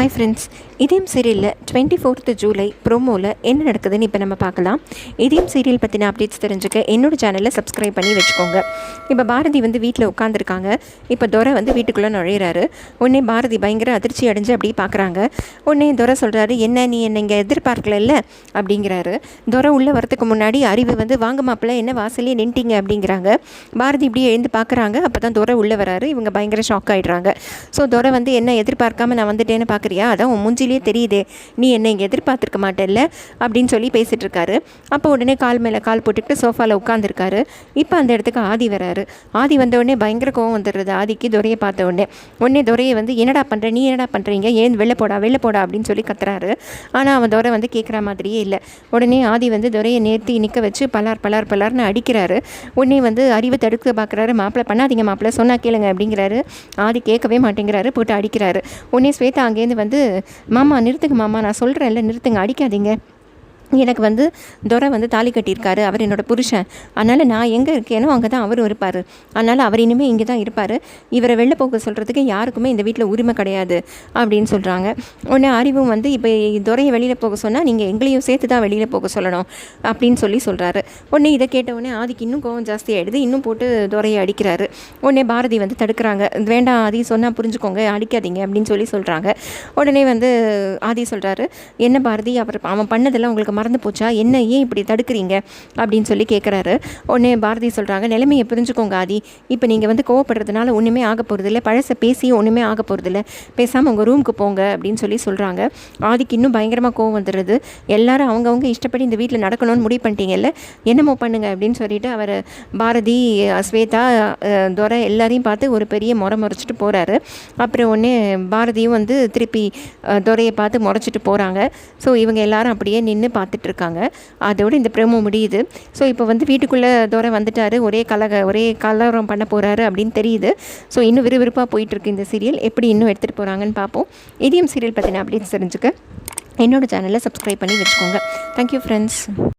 Hi friends இதயம் சீரியலில் twenty fourth July ப்ரோமோவில் என்ன நடக்குதுன்னு இப்போ நம்ம பார்க்கலாம். இதயம் சீரியல் பற்றின அப்டேட்ஸ் தெரிஞ்சுக்க என்னோட சேனலை சப்ஸ்கிரைப் பண்ணி வச்சுக்கோங்க. இப்போ பாரதி வந்து வீட்டில் உட்காந்துருக்காங்க இப்போ துரை வந்து வீட்டுக்குள்ளே நுழையிறாரு. உடனே பாரதி பயங்கர அதிர்ச்சி அடைஞ்சு அப்படி பார்க்குறாங்க. உடனே துரை சொல்கிறாரு என்ன நீ என்னை இங்கே எதிர்பார்க்கல அப்படிங்கிறாரு. துரை உள்ளே வரத்துக்கு முன்னாடி அறிவு வந்து வாங்க மாப்பிள்ள என்ன வாசலே நின்ட்டிங்க? அப்படிங்கிறாங்க. பாரதி இப்படி எழுந்து பார்க்குறாங்க. அப்போ தான் துரை உள்ளே வராரு இவங்க பயங்கர ஷாக் ஆகிடுறாங்க ஸோ துரை வந்து என்ன எதிர்பார்க்காம நான் வந்துட்டேன்னு பார்க்குறியா? அதான் உன் மூஞ்சிலே தெரியுதே. நீ என்னை இங்கே எதிர்பார்த்துருக்க மாட்டேல்ல? அப்படின்னு சொல்லி பேசிகிட்டு இருக்காரு அப்போ உடனே கால் மேலே கால் போட்டுக்கிட்டு சோஃபாவில் உட்காந்துருக்காரு இப்போ அந்த இடத்துக்கு ஆதி வராரு. ஆதி வந்த உடனே பயங்கர கோவம் வந்துடுறது ஆதிக்கு துரையை பார்த்த உடனே. உடனே துரையை வந்து என்னடா பண்ணுற நீ என்னடா பண்ணுறீங்க ஏன் வெளில போடா? வெளில போடா? அப்படின்னு சொல்லி கத்துறாரு. ஆனால் அவன் துரை வந்து கேட்குற மாதிரியே இல்லை. உடனே ஆதி வந்து துரையை நேர்த்தி நிற்க வச்சு பலார் பலார் பலார்னு அடிக்கிறாரு. உடனே வந்து அறிவு தடுக்க பார்க்குறாரு மாப்பிள்ளை பண்ணாதீங்க மாப்பிள்ளை சொன்னால் கேளுங்க அப்படிங்கிறாரு. ஆதி கேட்கவே மாட்டேங்கிறாரு. போட்டு அடிக்கிறாரு. உடனே ஸ்வேதா அங்கேருந்து வந்து மாமா நிறுத்துங்க மாமா நான் சொல்கிறேன்ல நிறுத்துங்க அடிக்காதீங்க. எனக்கு வந்து துரை வந்து தாலி கட்டியிருக்காரு. அவர் என்னோட புருஷன். அதனால் நான் எங்கே இருக்கேனோ அங்கே தான் அவரும் இருப்பார். அதனால் அவர் இனிமேல் இங்கே தான் இருப்பார். இவரை வெளில போக சொல்கிறதுக்கு யாருக்குமே இந்த வீட்டில் உரிமை கிடையாது அப்படின்னு சொல்கிறாங்க உடனே அறிவும் வந்து இப்போ துறையை வெளியில் போக சொன்னால் நீங்கள் எங்களையும் சேர்த்து தான் வெளியில் போக சொல்லணும் அப்படின்னு சொல்லி சொல்கிறாரு உடனே இதை கேட்ட உடனே ஆதிக்கு இன்னும் கோவம் ஜாஸ்தி ஆகிடுது இன்னும் போட்டு துரையை அடிக்கிறாரு. உடனே பாரதி வந்து தடுக்கிறாங்க. வேண்டாம் ஆதி சொன்னால் புரிஞ்சுக்கோங்க அடிக்காதீங்க அப்படின்னு சொல்லி சொல்கிறாங்க உடனே வந்து ஆதி சொல்கிறாரு என்ன பாரதி? அவர் அவன் பண்ணதெல்லாம் உங்களுக்கு மறந்து போச்சா? என்ன ஏன் இப்படி தடுக்கிறீங்க? அப்படின்னு சொல்லி கேட்குறாரு உடனே பாரதி சொல்கிறாங்க நிலைமையை புரிஞ்சுக்கோங்க ஆதி. இப்போ நீங்கள் வந்து கோவப்படுறதுனால ஒன்றுமே ஆக போகிறதில்ல பழசை பேசி ஒன்றுமே ஆக போகிறதில்ல பேசாமல் உங்கள் ரூமுக்கு போங்க அப்படின்னு சொல்லி சொல்கிறாங்க ஆதிக்கு இன்னும் பயங்கரமாக கோவம் வந்துடுது. எல்லாரும் அவங்கவுங்க இஷ்டப்படி இந்த வீட்டில் நடக்கணும்னு முடிவு பண்ணிட்டீங்கல்ல? என்னமோ பண்ணுங்க அப்படின்னு சொல்லிட்டு அவர் பாரதி ஸ்வேதா துரை எல்லாரையும் பார்த்து ஒரு பெரிய முறை முறைச்சிட்டு போகிறாரு அப்புறம் ஒன்று பாரதியும் வந்து திருப்பி துரையை பார்த்து முறைச்சிட்டு போகிறாங்க ஸோ இவங்க எல்லாரும் அப்படியே நின்று பார்த்து பார்த்துட்ருக்காங்க அதோடு இந்த ப்ரெமோ முடியுது. ஸோ இப்போ வந்து வீட்டுக்குள்ளே தூரம் வந்துட்டார். ஒரே கலக ஒரே கலவரம் பண்ண போகிறாரு அப்படின்னு தெரியுது. ஸோ இன்னும் விறுவிறுப்பாக போயிட்டுருக்கு இந்த சீரியல். எப்படி இன்னும் எடுத்துகிட்டு போகிறாங்கன்னு பார்ப்போம் இதயம் சீரியல் பற்றின அப்டேட்ஸ் தெரிஞ்சுக்க என்னோடய சேனலை சப்ஸ்கிரைப் பண்ணி வச்சுக்கோங்க. Thank you friends